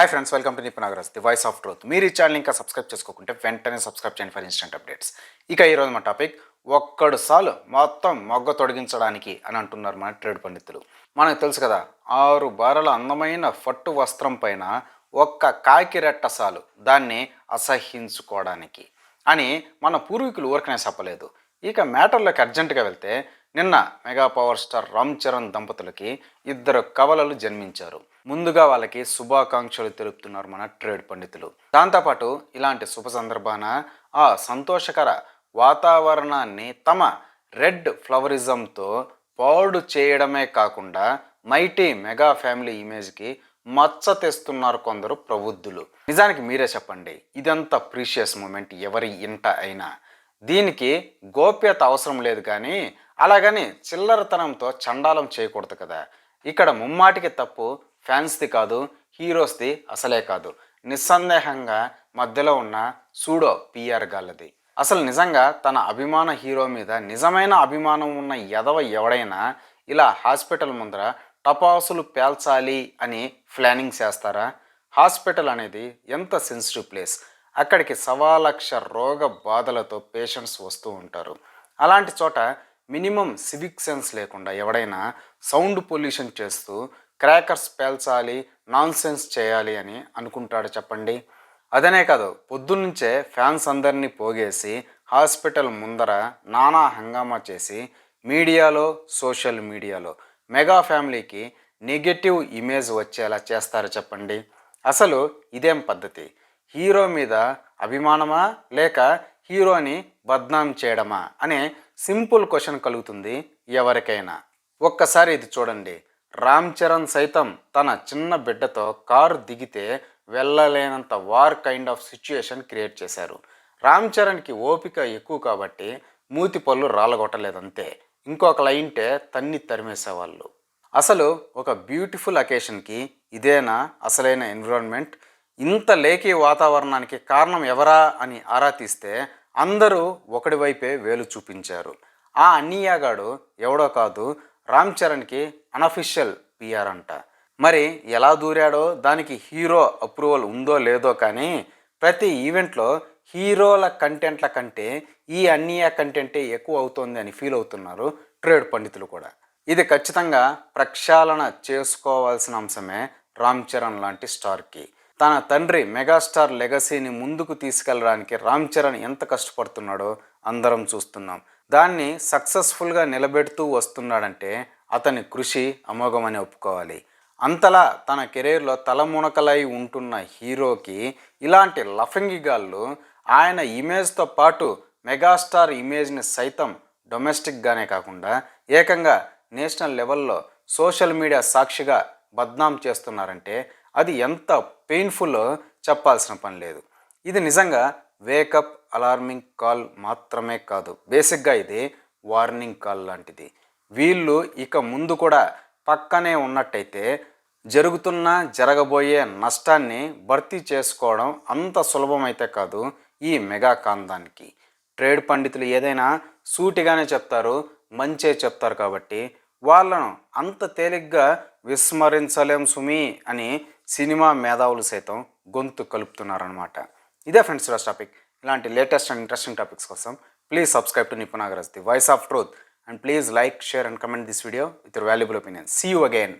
Hi friends welcome to Nipu Nagaraj the voice of truth మీరు ఈ channel ఇంకా subscribe చేసుకోకుంటే వెంటనే సబ్స్క్రైబ్ చేయండి ఫర్ ఇన్స్టెంట్ అప్డేట్స్ ఇక ఈరోజు మా టాపిక్ ఒక్కడు సాలు మొత్తం మొగ్గ తొడిగించడానికి అని అంటున్నారు మన ట్రేడ్ పండితులు. మనకు తెలుసు కదా ఆరు బారల అందమైన పట్టు వస్త్రం పైన ఒక్క కాకి రెట్ట సాలు దాన్ని అసహ్యించుకోవడానికి అని మన పూర్వీకులు ఊరకనే చెప్పలేదు. ఇక మ్యాటర్లోకి అర్జెంటుగా వెళ్తే నిన్న mega power star Ram Charan దంపతులకి ఇద్దరు కవలలు జన్మించారు. ముందుగా వాళ్ళకి శుభాకాంక్షలు తెలుపుతున్నారు మన ట్రేడ్ పండితులు. దాంతోపాటు ఇలాంటి శుభ సందర్భాన ఆ సంతోషకర వాతావరణాన్ని తమ రెడ్ ఫ్లవరిజంతో పాడు చేయడమే కాకుండా మైటీ మెగా ఫ్యామిలీ ఇమేజ్కి మచ్చ తెస్తున్నారు కొందరు ప్రబుద్ధులు. నిజానికి మీరే చెప్పండి ఇదంతా ప్రీషియస్ మూమెంట్ ఎవరి ఇంట అయినా? దీనికి గోప్యత అవసరం లేదు కానీ అలాగని చిల్లరతనంతో చండాలం చేయకూడదు కదా. ఇక్కడ ముమ్మాటికి తప్పు ఫ్యాన్స్ది కాదు హీరోస్ది అసలే కాదు. నిస్సందేహంగా మధ్యలో ఉన్న సూడో పిఆర్ గాలది అసలు నిజంగా తన అభిమాన హీరో మీద నిజమైన అభిమానం ఉన్న ఎదవ ఎవడైనా ఇలా హాస్పిటల్ ముందర టపాసులు పేల్చాలి అని ప్లానింగ్ చేస్తారా? హాస్పిటల్ అనేది ఎంత సెన్సిటివ్ ప్లేస్. అక్కడికి సవా లక్ష రోగ బాధలతో పేషెంట్స్ వస్తూ ఉంటారు. అలాంటి చోట మినిమం సివిక్ సెన్స్ లేకుండా ఎవడైనా సౌండ్ పొల్యూషన్ చేస్తూ క్రాకర్స్ పేల్చాలి నాన్ సెన్స్ చేయాలి అని అనుకుంటాడు చెప్పండి. అదనే కాదు పొద్దున్నుంచే ఫ్యాన్స్ అందరినీ పోగేసి హాస్పిటల్ ముందర నానా హంగామా చేసి మీడియాలో సోషల్ మీడియాలో మెగా ఫ్యామిలీకి నెగటివ్ ఇమేజ్ వచ్చేలా చేస్తారు చెప్పండి. అసలు ఇదేం పద్ధతి? హీరో మీద అభిమానమా లేక హీరోని బద్నాం చేయడమా అనే సింపుల్ క్వశ్చన్ కలుగుతుంది ఎవరికైనా. ఒక్కసారి ఇది చూడండి. రామ్ చరణ్ సైతం తన చిన్న బిడ్డతో కారు దిగితే వెళ్ళలేనంత war kind of situation create చేశారు. రామ్ చరణ్కి ఓపిక ఎక్కువ కాబట్టి మూతి పళ్ళు రాలగొట్టలేదంతే. ఇంకొక లైంటే తన్ని తరిమేసేవాళ్ళు. అసలు ఒక బ్యూటిఫుల్ అకేషన్కి ఇదేనా అసలైన ఎన్విరాన్మెంట్? ఇంత లేకీ వాతావరణానికి కారణం ఎవరా అని ఆరా తీస్తే అందరూ ఒకడి వైపే వేలు చూపించారు. ఆ అన్నయ్యగాడు ఎవడో కాదు రామ్ చరణ్కి అనఫిషియల్ పిఆర్ అంట. మరి ఎలా దూరాడో దానికి హీరో అప్రూవల్ ఉందో లేదో కానీ ప్రతి ఈవెంట్లో హీరోల కంటెంట్ల కంటే ఈ అన్నయ్య కంటెంటే ఎక్కువ అవుతోంది అని ఫీల్ అవుతున్నారు ట్రేడ్ పండితులు కూడా. ఇది ఖచ్చితంగా ప్రక్షాళన చేసుకోవాల్సిన అంశమే రామ్ చరణ్ లాంటి స్టార్కి. తన తండ్రి మెగాస్టార్ లెగసీని ముందుకు తీసుకెళ్ళడానికి రామ్ చరణ్ ఎంత కష్టపడుతున్నాడో అందరం చూస్తున్నాం. దాన్ని సక్సెస్ఫుల్గా నిలబెడుతూ వస్తున్నాడంటే అతని కృషి అమోఘమని ఒప్పుకోవాలి. అంతలా తన కెరీర్లో తలమునకలై ఉంటున్న హీరోకి ఇలాంటి లఫంగిగాళ్ళు ఆయన ఇమేజ్తో పాటు మెగాస్టార్ ఇమేజ్ని సైతం డొమెస్టిక్గానే కాకుండా ఏకంగా నేషనల్ లెవెల్లో సోషల్ మీడియా సాక్షిగా బద్నాం చేస్తున్నారంటే అది ఎంత పెయిన్ఫుల్ చెప్పాల్సిన పని లేదు. ఇది నిజంగా వేకప్ అలార్మింగ్ కాల్ మాత్రమే కాదు. బేసిక్గా ఇది వార్నింగ్ కాల్ లాంటిది. వీళ్ళు ఇక ముందు కూడా పక్కనే ఉన్నట్టయితే జరుగుతున్న జరగబోయే నష్టాన్ని భర్తీ చేసుకోవడం అంత సులభమైతే కాదు ఈ మెగా కాందానికి. ట్రేడ్ పండితులు ఏదైనా సూటిగానే చెప్తారు మంచే చెప్తారు కాబట్టి వాళ్ళను అంత తేలిగ్గా విస్మరించలేం సుమి అని సినిమా మేధావులు సైతం గొంతు కలుపుతున్నారనమాట ఇదే ఫ్రెండ్స్ ఈరోజు టాపిక్. ఇలాంటి లేటెస్ట్ అండ్ ఇంట్రెస్టింగ్ టాపిక్స్ కోసం please subscribe to నిపునాగరస్ the voice of truth. And please like share and comment this video with your valuable opinion. See you again